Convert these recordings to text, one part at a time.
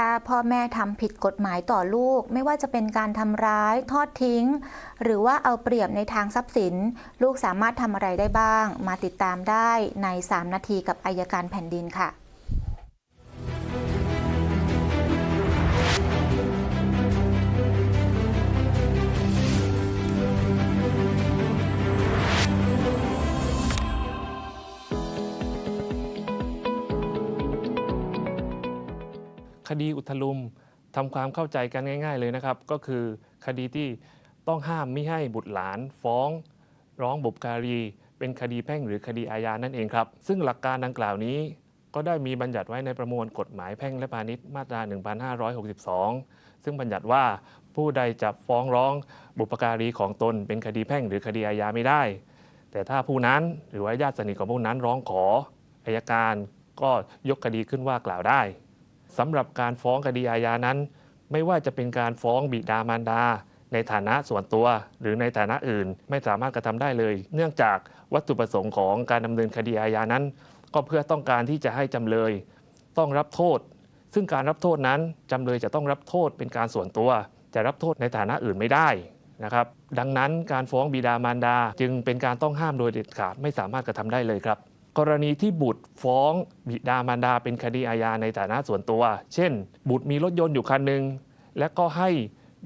ถ้าพ่อแม่ทำผิดกฎหมายต่อลูก ไม่ว่าจะเป็นการทำร้าย ทอดทิ้ง หรือว่าเอาเปรียบในทางทรัพย์สิน ลูกสามารถทำอะไรได้บ้าง มาติดตามได้ใน 3 นาทีกับอายการแผ่นดินค่ะ คดีอุทลุมทำความเข้าใจกันง่าย ๆ เลยนะครับ ก็คือคดีที่ต้องห้ามไม่ให้บุตรหลานฟ้อง ร้องบุปการี เป็นคดีแพ่งหรือคดีอาญานั่นเองครับ ซึ่งหลักการดังกล่าวนี้ ก็ได้มีบัญญัติไว้ในประมวลกฎหมายแพ่งและพาณิชย์มาตรา 1562 ซึ่งบัญญัติว่าผู้ใดจะฟ้องร้องบุปการีของตน เป็นคดีแพ่งหรือคดีอาญาไม่ได้ แต่ถ้าผู้นั้นหรือว่าญาติสนิทของผู้นั้นร้องขออายการก็ยกคดีขึ้นว่ากล่าวได้ สำหรับการฟ้องคดีอาญานั้น ไม่ว่าจะเป็นการฟ้องบิดามารดา ในฐานะส่วนตัวหรือในฐานะอื่น ไม่สามารถกระทำได้เลย เนื่องจากวัตถุประสงค์ของการดำเนินคดีอาญานั้น ก็เพื่อต้องการที่จะให้จำเลย ต้องรับโทษ ซึ่งการรับโทษนั้นจำเลยจะต้องรับโทษเป็นการส่วนตัว จะรับโทษในฐานะอื่นไม่ได้นะครับดังนั้นการฟ้องบิดามารดาจึงเป็นการต้องห้ามโดยเด็ดขาดไม่สามารถกระทำได้เลยครับ กรณีที่บุตรฟ้องบิดามารดาเป็นคดีอาญาในฐานะส่วนตัว เช่น บุตรมีรถยนต์อยู่คันหนึ่งและก็ให้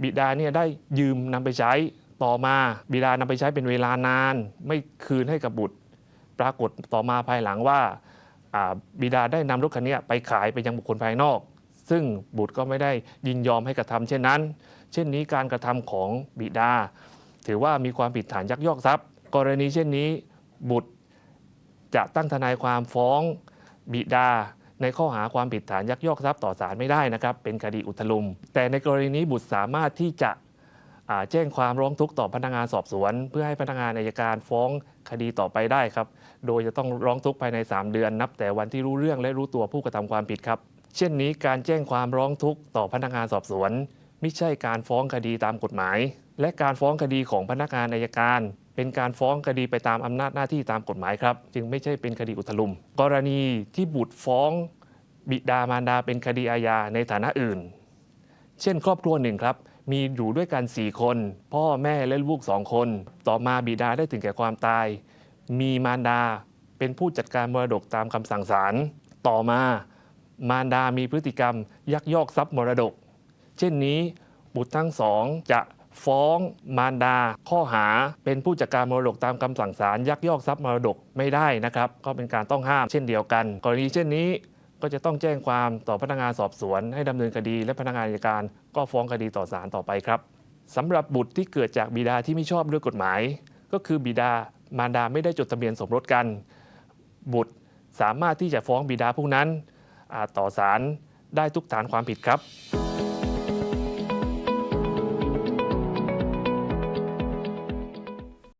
บิดาเนี่ยได้ยืมนำไปใช้ต่อมาบิดานำไปใช้เป็นเวลานาน ไม่คืนให้กับบุตร ปรากฏต่อมาภายหลังว่าอ่าบิดาได้นำรถคันนี้ไปขายไปยังบุคคลภายนอก ซึ่งบุตรก็ไม่ได้ยินยอมให้กระทำเช่นนั้น เช่นนี้การกระทำของบิดา ถือว่ามีความผิดฐานยักยอกทรัพย์ กรณีเช่นนี้บุตร จะตั้งทนายความฟ้องบิดา ในข้อหาความผิดฐานยักยอกทรัพย์ต่อศาลไม่ได้นะครับ เป็นคดีอุทลุม แต่ในกรณีนี้บุตรสามารถที่จะแจ้งความร้องทุกข์ต่อพนักงานสอบสวน เพื่อให้พนักงานอายการฟ้องคดีต่อไปได้ครับ โดยจะต้องร้องทุกข์ภายใน 3 เดือนนับ แต่วันที่รู้เรื่องและรู้ตัวผู้กระทำความผิดครับ เช่นนี้การแจ้งความร้องทุกข์ต่อพนักงานสอบสวน ไม่ใช่การฟ้องคดีตามกฎหมาย และการฟ้องคดีของพนักงานอายการ เป็นการฟ้องคดีไปตามอำนาจหน้าที่ตามกฎหมายครับ จึงไม่ใช่เป็นคดีอุทลุม กรณีที่บุตรฟ้องบิดามารดาเป็นคดีอาญาในฐานะอื่น เช่น ครอบครัวหนึ่งครับ มีอยู่ด้วยกัน 4 คน พ่อแม่และลูกสองคน ต่อมาบิดาได้ถึงแก่ความตาย มีมารดาเป็นผู้จัดการมรดกตามคำสั่งศาลต่อมามารดามีพฤติกรรมยักยอกทรัพย์มรดก เช่นนี้บุตรทั้งสองจะ ฟ้องมารดา ข้อหาเป็นผู้จัดการมรดกตามคำสั่งศาลยักยอกทรัพย์มรดกไม่ได้นะครับ ก็เป็นการต้องห้ามเช่นเดียวกัน กรณีเช่นนี้ก็จะต้องแจ้งความต่อพนักงานสอบสวน ให้ดำเนินคดี และพนักงานอัยการก็ฟ้องคดีต่อศาลต่อไปครับสำหรับบุตรที่เกิดจากบิดาที่ไม่ชอบด้วยกฎหมาย ก็คือบิดามารดาไม่ได้จดทะเบียนสมรสกัน บุตรสามารถที่จะฟ้องบิดาผู้นั้นต่อศาลได้ทุกฐานความผิดครับ